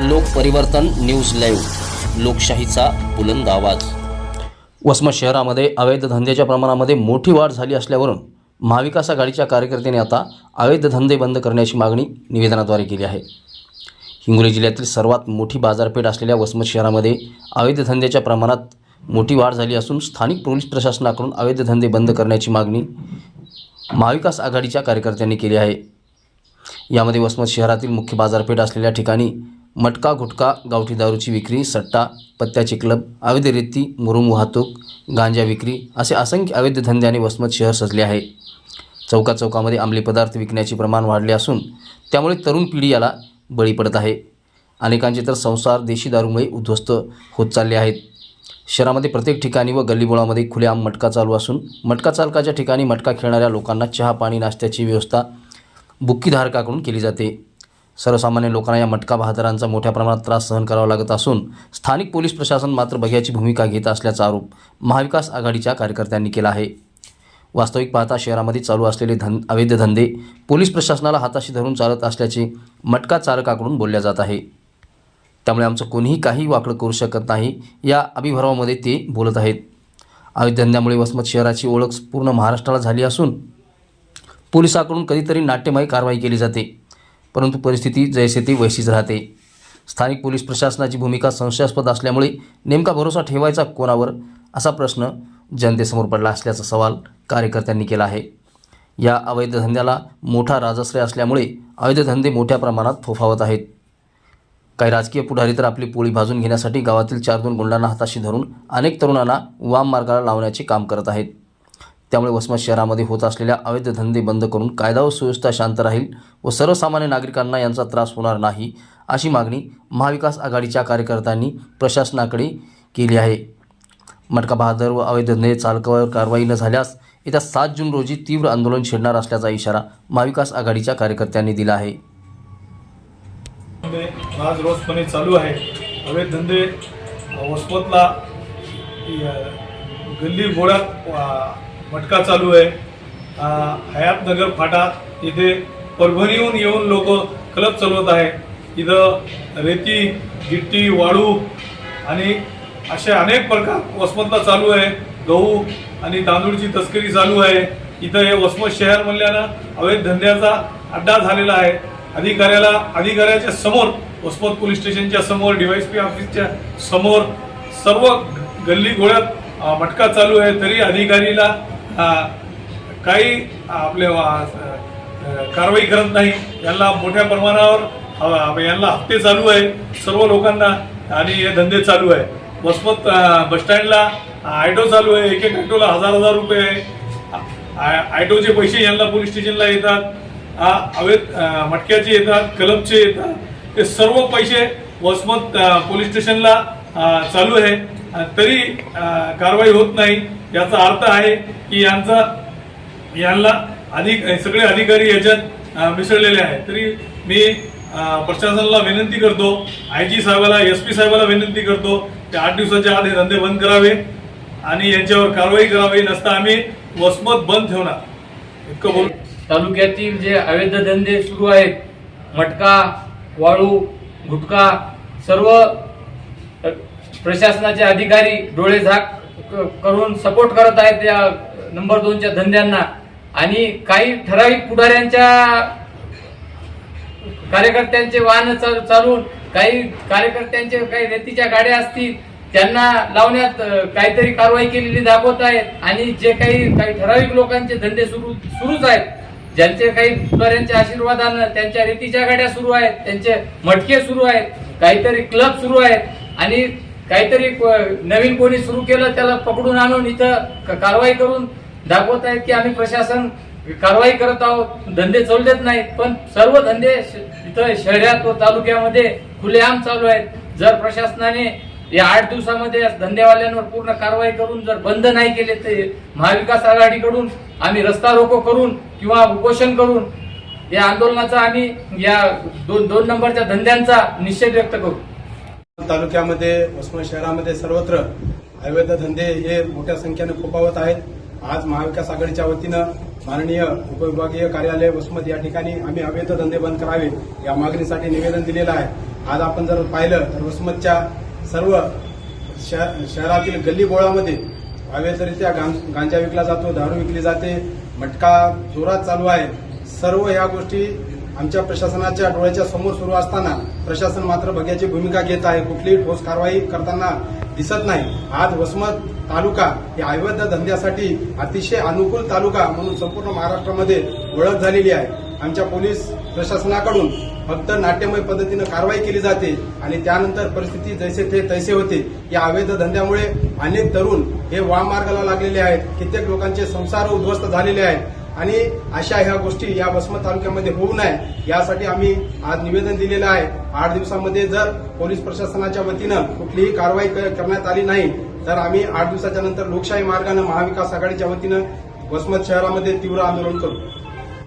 लोकपरिवर्तन news live लोकशाहीचा बुलंद आवाज. वसमत शहरामध्ये अवैध धंद्याच्या प्रमाणामध्ये मोठी वाढ झाली असल्यावरून महाविकास आघाडीच्या कार्यकर्त्यांनी आता अवैध धंदे बंद करण्याची मागणी निवेदनाद्वारे केली आहे. हिंगोली जिल्ह्यातील सर्वात मोठी बाजारपेठ असलेल्या वसमत शहरामध्ये अवैध धंद्याच्या प्रमाणात मोठी वाढ झाली असून स्थानिक पोलीस प्रशासनाकडून अवैध धंदे बंद करण्याची मागणी महाविकास आघाडीच्या कार्यकर्त्यांनी केली आहे. यामध्ये वसमत शहरातील मुख्य बाजारपेठ असलेल्या ठिकाणी मटका गुटखा गावठी दारूची विक्री सट्टा पत्त्याचे क्लब अवैध रेती मुरुम वाहतूक गांजा विक्री असे असंख्य अवैध धंद्याने वसमत शहर सजले आहे. चौका चौकामध्ये अंमली पदार्थ विकण्याचे प्रमाण वाढले असून त्यामुळे तरुण पिढी याला बळी पडत आहे. अनेकांचे तर संसार देशी दारूमुळे उद्ध्वस्त होत चालले आहेत. शहरामध्ये प्रत्येक ठिकाणी व गल्लीबोळामध्ये खुलेआम मटका चालू असून मटका चालकाच्या ठिकाणी मटका खेळणाऱ्या लोकांना चहा पाणी नाश्त्याची व्यवस्था बुक्कीधारकाकडून केली जाते. सर्वसामान्य लोकांना या मटका बहादरांचा मोठ्या प्रमाणात त्रास सहन करावा लागत असून स्थानिक पोलीस प्रशासन मात्र बघ्याची भूमिका घेत असल्याचा आरोप महाविकास आघाडीच्या कार्यकर्त्यांनी केला आहे. वास्तविक पाहता शहरामध्ये चालू असलेले धन अवैध धंदे पोलीस प्रशासनाला हाताशी धरून चालत असल्याचे मटका चालकाकडून बोलल्या जात आहे. त्यामुळे आमचं कोणीही काही वाकडं करू शकत नाही या अभिभावामध्ये ते बोलत आहेत. अवैध धंद्यामुळे वसमत शहराची ओळख पूर्ण महाराष्ट्राला झाली असून पोलिसाकडून कधीतरी नाट्यमय कारवाई केली जाते. परंतु परिस्थिती जैसे ती वैशीच राहते. स्थानिक पोलीस प्रशासनाची भूमिका संशयास्पद असल्यामुळे नेमका भरोसा ठेवायचा कोणावर? असा प्रश्न जनतेसमोर पडला असल्याचा सवाल कार्यकर्त्यांनी केला आहे. या अवैध धंद्याला मोठा राजश्रय असल्यामुळे अवैध धंदे मोठ्या प्रमाणात फोफावत आहेत. काही राजकीय पुढारी तर आपली पोळी भाजून घेण्यासाठी गावातील चार दोन गुंडांना हाताशी धरून अनेक तरुणांना वाम मार्गाला लावण्याचे काम करत आहेत. त्यामुळे वसमत शहरामध्ये होत असलेल्या अवैध धंदे बंद करून कायदा व सुव्यवस्था शांत राहील व सर्वसामान्य नागरिकांना यांचा त्रास होणार नाही अशी मागणी महाविकास आघाडीच्या कार्यकर्त्यांनी प्रशासनाकडे केली आहे. मटका बहादर व अवैध धंदे चालकावर कारवाई न झाल्यास येत्या सात जून रोजी तीव्र आंदोलन छेडणार असल्याचा इशारा महाविकास आघाडीच्या कार्यकर्त्यांनी दिला आहे. आज रोजपणे चालू आहे. अवैध धंदे वस्पतला गल्ली गोळ्यात मटका चालू आहे. हयातनगर फाटा इथे परभणीहून येऊन लोक क्लब चालवत आहे इथं रेती गिट्टी वाळू आणि असे अनेक प्रकार वसमतला चालू आहे. गहू आणि तांदूळची तस्करी चालू आहे. इथं हे वसमत शहर म्हणल्यानं अवैध धंद्याचा अड्डा झालेला आहे. अधिकाऱ्याला अधिकाऱ्याच्या समोर वसमत पोलीस स्टेशनच्या समोर डीवायसपी ऑफिसच्या समोर सर्व गल्ली गोळ्यात मटका चालू आहे. तरी अधिकारीला काही आपले कारवाई करत नाही. यांना मोठ्या प्रमाणावर यांना हप्ते चालू आहे सर्व लोकांना आणि हे धंदे चालू आहे. वसमत बसस्टँडला ऑटो चालू आहे एक एक ऑटोला हजार हजार रुपये आहे. आ- ऑटोचे पैसे यांना पोलीस स्टेशनला येतात. अवैध मटक्याचे येतात क्लबचे येतात. ते सर्व पैसे वसमत पोलीस स्टेशनला चालू आहे. तरी कारवाई होत नाही. याचा अर्थ आहे की यांचा यांना अधिक सगळे अधिकारी याच्यात मिसळलेले आहेत. तरी मी प्रशासनाला विनंती करतो आय जी साहेबाला एस पी साहेबाला विनंती करतो ते आठ दिवसाच्या आत हे धंदे बंद करावे आणि यांच्यावर कारवाई करावी नसता आम्ही वसमत बंद ठेवणार. इतकं बोल तालुक्यातील जे अवैध धंदे सुरू आहेत मटका वाळू गुटखा सर्व प्रशासनाचे अधिकारी डोळे झाक करून सपोर्ट करत आहेत या नंबर दोनच्या धंद्यांना. आणि काही ठराविक पुढाऱ्यांच्या कार्यकर्त्यांचे वाहन चाल- चालवून काही कार्यकर्त्यांचे काही रेतीच्या गाड्या असतील त्यांना लावण्यात काहीतरी कारवाई केलेली दाखवत आहेत. आणि जे काही काही ठराविक लोकांचे धंदे सुरू सुरूच आहेत. ज्यांचे काही पुढाऱ्यांच्या आशीर्वादानं त्यांच्या रेतीच्या गाड्या सुरू आहेत त्यांचे मटके सुरू आहेत काहीतरी क्लब सुरू आहेत. आणि काहीतरी नवीन कोणी सुरू केलं त्याला पकडून आणून इथं क- कारवाई करून दाखवत आहेत की आम्ही प्रशासन कारवाई करत आहोत. धंदे चालू देत नाहीत पण सर्व धंदे श- इथं शहरात व तालुक्यामध्ये खुलेआम चालू आहेत. जर प्रशासनाने या आठ दिवसामध्ये धंदेवाल्यांवर पूर्ण कारवाई करून जर बंद नाही केले तर महाविकास आघाडीकडून आम्ही रस्ता रोको करून किंवा उपोषण करून या आंदोलनाचा आम्ही या दोन दोन नंबरच्या धंद्यांचा निषेध व्यक्त करू. तालुक्यामध्ये उस्मान शहरामध्ये सर्वत्र अवैध धंदे हे मोठ्या संख्येने खोपावत आहेत. आज महाविकास आघाडीच्या वतीनं माननीय उपविभागीय कार्यालय वसमत या ठिकाणी आम्ही अवैध धंदे बंद करावे या मागणीसाठी निवेदन दिलेलं आहे. आज आपण जर पाहिलं तर वसमतच्या सर्व शह- शहरातील गल्ली बोळामध्ये अवैधरित्या गांजा विकला जातो दारू विकली जाते मटका जोरात चालू आहे. सर्व या गोष्टी आमच्या प्रशासनाच्या डोळ्याच्या समोर सुरू असताना प्रशासन मात्र बघ्याची भूमिका घेत आहे. कुठलीही ठोस कारवाई करताना दिसत नाही. आज वसमत तालुका या अवैध धंद्यासाठी अतिशय अनुकूल तालुका म्हणून संपूर्ण महाराष्ट्रामध्ये ओळख झालेली आहे. आमच्या पोलीस प्रशासनाकडून फक्त नाट्यमय पद्धतीनं कारवाई केली जाते आणि त्यानंतर परिस्थिती जैसे थे तैसे होते. या अवैध धंद्यामुळे अनेक तरुण हे वामार्गाला लागलेले आहेत. कित्येक लोकांचे संसार उद्ध्वस्त झालेले आहेत. आणि अशा ह्या गोष्टी या वसमत तालुक्यामध्ये होऊ नये यासाठी आम्ही आज निवेदन दिलेलं आहे. आठ दिवसामध्ये जर पोलीस प्रशासनाच्या वतीनं कुठलीही कारवाई करण्यात आली नाही तर आम्ही आठ दिवसाच्या नंतर लोकशाही मार्गानं महाविकास आघाडीच्या वतीनं वसमत शहरामध्ये तीव्र आंदोलन करू.